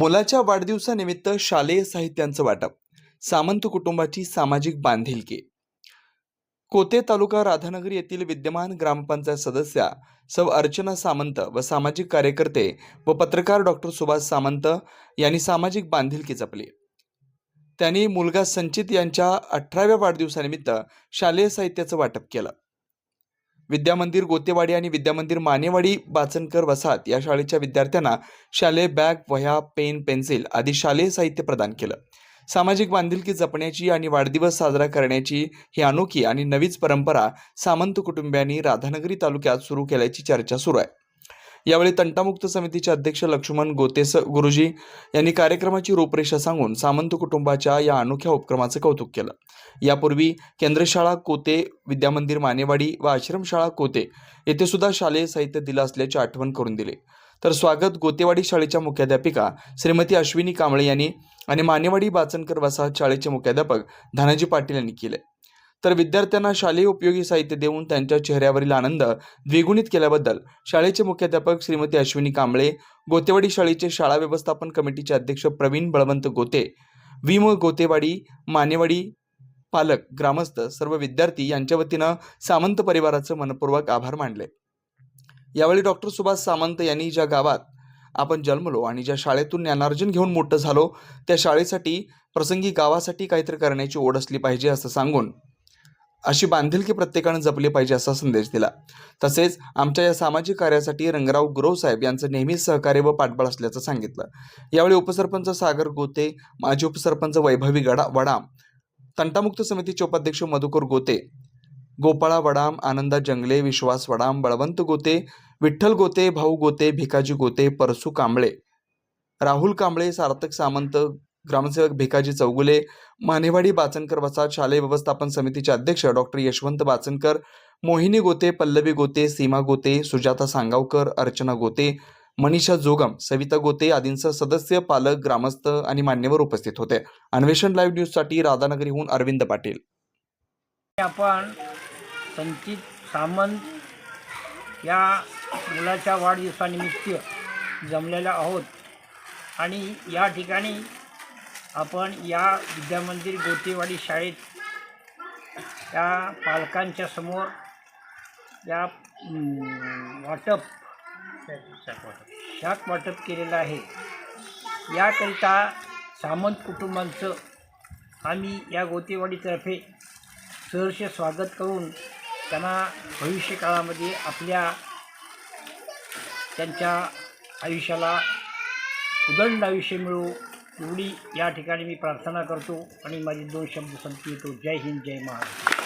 मुलाच्या वाढदिवसानिमित्त शालेय साहित्यांचं वाटप सामंत कुटुंबाची सामाजिक बांधिलकी. कोते तालुका राधानगरी येथील विद्यमान ग्रामपंचायत सदस्या सौ अर्चना सामंत व सामाजिक कार्यकर्ते व पत्रकार डॉक्टर सुभाष सामंत यांनी सामाजिक बांधिलकी जपली. त्यांनी मुलगा संचित यांच्या अठराव्या वाढदिवसानिमित्त शालेय साहित्याचं वाटप केलं. विद्यामंदिर गोतेवाडी आणि विद्यामंदिर मानेवाडी बाचनकर वसाहत या शाळेच्या विद्यार्थ्यांना शालेय बॅग वह्या पेन पेन्सिल आदी शालेय साहित्य प्रदान केलं. सामाजिक बांधिलकी जपण्याची आणि वाढदिवस साजरा करण्याची ही अनोखी आणि नवीच परंपरा सामंत कुटुंबियांनी राधानगरी तालुक्यात सुरू केल्याची चर्चा सुरू आहे. यावेळी तंटामुक्त समितीचे अध्यक्ष लक्ष्मण गोतेस गुरुजी यांनी कार्यक्रमाची रूपरेषा सांगून सामंत कुटुंबाच्या या अनोख्या उपक्रमाचं कौतुक केलं. यापूर्वी केंद्रशाळा कोते विद्यामंदिर मानेवाडी व आश्रमशाळा कोते येथे सुद्धा शालेय साहित्य दिलं असल्याची आठवण करून दिली. तर स्वागत गोतेवाडी शाळेच्या मुख्याध्यापिका श्रीमती अश्विनी कांबळे यांनी आणि मानेवाडी बाचनकर वसाहत शाळेचे मुख्याध्यापक धनाजी पाटील यांनी केले तर विद्यार्थ्यांना शालेय उपयोगी साहित्य देऊन त्यांच्या चेहऱ्यावरील आनंद द्विगुणित केल्याबद्दल शाळेचे मुख्याध्यापक श्रीमती अश्विनी कांबळे गोतेवाडी शाळेचे शाळा व्यवस्थापन कमिटीचे अध्यक्ष प्रवीण बळवंत गोते विम गोतेवाडी मानेवाडी पालक ग्रामस्थ सर्व विद्यार्थी यांच्या वतीनं सामंत परिवाराचं मनपूर्वक आभार मानले. यावेळी डॉक्टर सुभाष सामंत यांनी ज्या गावात आपण जन्मलो आणि ज्या शाळेतून ज्ञानार्जन घेऊन मोठं झालो त्या शाळेसाठी प्रसंगी गावासाठी काहीतरी करण्याची ओढ असली पाहिजे असं सांगून अशी बांधिलकी प्रत्येकानं जपली पाहिजे असा संदेश दिला. तसेच आमच्या या सामाजिक कार्यासाठी रंगराव गुरव साहेब यांचं नेहमी सहकार्य व पाठबळ असल्याचं सांगितलं. यावेळी उपसरपंच सागर गोते माजी उपसरपंच वैभवी गडा वडाम तंटामुक्त समितीचे उपाध्यक्ष मधुकर गोते गोपाळा वडाम आनंदा जंगले विश्वास वडाम बळवंत गोते विठ्ठल गोते भाऊ गोते भिकाजी गोते परसू कांबळे राहुल कांबळे सार्थक सामंत ग्रामसेवक भिकाजी चौगुले मानेवाडी बाचनकर वसाहत शालेय व्यवस्थापन समितीचे अध्यक्ष डॉक्टर यशवंत बाचनकर मोहिनी गोते पल्लवी गोते सीमा गोते सुजाता सांगावकर अर्चना गोते मनीषा जोगम सविता गोते आदींसह सदस्य पालक ग्रामस्थ आणि मान्यवर उपस्थित होते. अन्वेषण लाईव्ह न्यूजसाठी राधानगरीहून अरविंद पाटील. आपण संचित सामंत या मुलाच्या वाढदिवसानिमित्त जमलेल्या आहोत. आणि या ठिकाणी आपण या विद्यामंदिर गोतेवाडी शाळेत या पालकांच्या समोर या वाटप शाक वाटप केलेलं आहे. याकरिता सामंत कुटुंबांचं आम्ही या गोतेवाडीतर्फे सहर्ष स्वागत करून त्यांना भविष्यकाळामध्ये आपल्या त्यांच्या आयुष्याला उदंड आयुष्य मिळू एवढी या ठिकाणी मी प्रार्थना करतो आणि माझे दोन शब्द संपतो जय हिंद जय महाराष्ट्र.